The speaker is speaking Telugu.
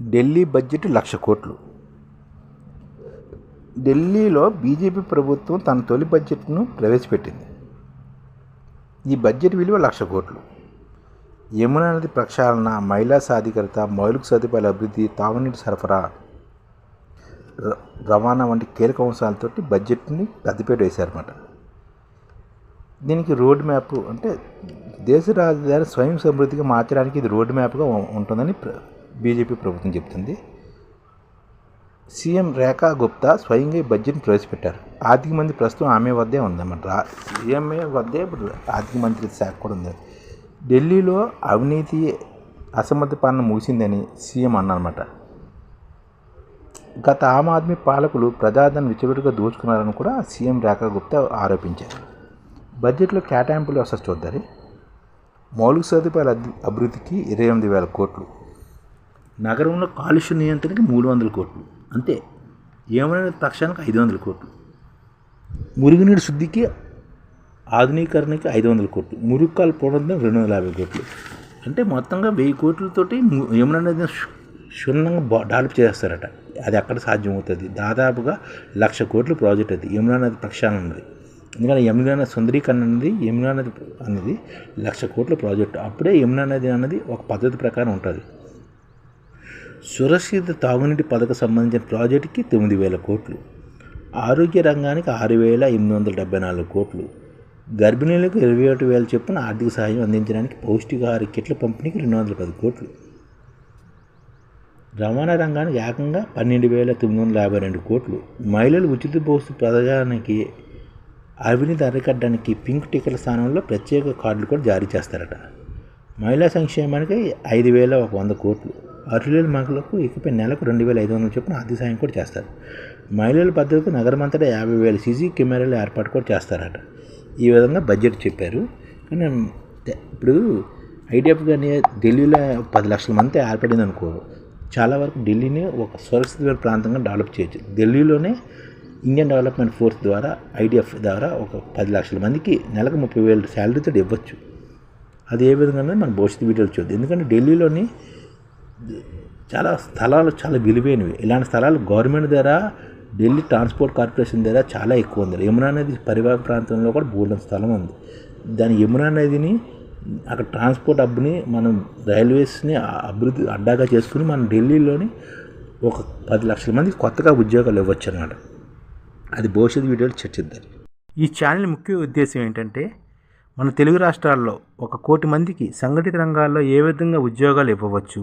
ఢిల్లీ బడ్జెట్ లక్ష కోట్లు. ఢిల్లీలో బీజేపీ ప్రభుత్వం తన తొలి బడ్జెట్ను ప్రవేశపెట్టింది. ఈ బడ్జెట్ విలువ లక్ష కోట్లు. యమునా నది ప్రక్షాళన మహిళా సాధికారత మౌలిక సదుపాయాల అభివృద్ధి తాగునీటి సరఫరా రవాణా వంటి కీలక అంశాలతో బడ్జెట్ని పెద్దపేట వేశారన్నమాట. దీనికి రోడ్ మ్యాప్ అంటే దేశ రాజధాని స్వయం సమృద్ధిగా మార్చడానికి ఇది రోడ్ మ్యాప్గా ఉంటుందని బీజేపీ ప్రభుత్వం చెప్తుంది. సీఎం రేఖా గుప్తా స్వయంగా ఈ బడ్జెట్ని ప్రవేశపెట్టారు. ఆర్థిక మంత్రి ప్రస్తుతం ఆమె వద్దే ఉందన్నమాట. రా సీఎంఏ వద్దే ఇప్పుడు ఆర్థిక మంత్రి శాఖ కూడా ఉంది. ఢిల్లీలో అవినీతి అసమ్మతి పాలన ముగిసిందని సీఎం అన్నారన్నమాట. గత ఆమ్ ఆద్మీ పాలకులు ప్రజాధనం విచ్చబెట్టుగా దోచుకున్నారని కూడా సీఎం రేఖా గుప్తా ఆరోపించారు. బడ్జెట్లో కేటాయింపులు అసలు చూద్దారు. మౌలిక సదుపాయాల అభివృద్ధికి ఇరవై ఎనిమిది వేల కోట్లు. నగరంలో కాలుష్య నియంత్రణకి మూడు వందల కోట్లు. అంతే. ఏమైనా పక్షానికి ఐదు వందల కోట్లు. మురుగునీటి శుద్ధికి ఆధునీకరణకి ఐదు వందల కోట్లు. మురుగుకాలు పోవడం రెండు వందల యాభై కోట్లు. అంటే మొత్తంగా వెయ్యి కోట్లతోటి ము- నదిని క్షుణ్ణంగా బా డెవలప్ చేస్తారట. అది అక్కడ సాధ్యమవుతుంది? దాదాపుగా లక్ష కోట్ల ప్రాజెక్ట్ అది. యమునా నది ప్రక్షాళన ఉన్నది. ఎందుకంటే యమునా నది సుందరీకరణ అనేది యమునా నది అనేది లక్ష కోట్ల ప్రాజెక్టు. అప్పుడే యమునా నది అన్నది ఒక పద్ధతి ప్రకారం ఉంటుంది. సురక్షిత తాగునీటి పథకం సంబంధించిన ప్రాజెక్టుకి తొమ్మిది వేల కోట్లు ఆరోగ్య రంగానికి ఆరు వేల ఎనిమిది వందల డెబ్బై నాలుగు కోట్లు గర్భిణీలకు ఇరవై ఒకటి వేల చొప్పున ఆర్థిక సహాయం అందించడానికి పౌష్టికాహార కిట్ల పంపిణీకి రెండు వందల పది కోట్లు. రవాణా రంగానికి ఏకంగా పన్నెండు వేల తొమ్మిది వందల యాభై రెండు కోట్లు. మహిళలు ఉచిత బస్సు పథకానికి అవినీతి అరికట్టడానికి పింక్ టికెట్ల స్థానంలో ప్రత్యేక కార్డులు కూడా జారీ చేస్తారట. మహిళా సంక్షేమానికి ఐదు వేల ఒక వంద కోట్లు. అర్హులైన మహిళలకు ఇకపై నెలకు రెండు వేల ఐదు వందల చొప్పున ఆర్థిక సాయం కూడా చేస్తారు. మహిళల భద్రతకు నగరమంతటా యాభై వేల సీసీ కెమెరాల ఏర్పాటు కూడా చేస్తారట. ఈ విధంగా బడ్జెట్ చెప్పారు. కానీ ఇప్పుడు ఐడిఎఫ్ కానీ ఢిల్లీలో పది లక్షల మంది ఏర్పడింది అనుకో చాలా వరకు ఢిల్లీని ఒక సురక్షితమైన ప్రాంతంగా డెవలప్ చేయొచ్చు. ఢిల్లీలోనే ఇండియన్ డెవలప్మెంట్ ఫోర్స్ ద్వారా ఐడిఎఫ్ ద్వారా ఒక పది లక్షల మందికి నెలకు ముప్పై వేల శాలరీతో ఇవ్వచ్చు. అది ఏ విధంగా మన భవిష్యత్తు వీడియోలు చూద్దాం. ఎందుకంటే ఢిల్లీలోని చాలా స్థలాలు చాలా విలువైనవి. ఇలాంటి స్థలాలు గవర్నమెంట్ ద్వారా ఢిల్లీ ట్రాన్స్పోర్ట్ కార్పొరేషన్ ద్వారా చాలా ఎక్కువ ఉంది. యమునా నది పరివాహక ప్రాంతంలో కూడా బోల్డెన్ స్థలం ఉంది. దాని యమునా నదిని అక్కడ ట్రాన్స్పోర్ట్ హబ్ని మనం రైల్వేస్ని అభివృద్ధి అడ్డాగా చేసుకుని మనం ఢిల్లీలోని ఒక పది లక్షల మంది కొత్తగా ఉద్యోగాలు ఇవ్వచ్చు అన్నమాట. అది భవిష్యత్ వీడియోలు చర్చిద్దాం. ఈ ఛానల్ ముఖ్య ఉద్దేశం ఏంటంటే మన తెలుగు రాష్ట్రాల్లో ఒక కోటి మందికి సంఘటిత రంగాల్లో ఏ విధంగా ఉద్యోగాలు ఇవ్వవచ్చు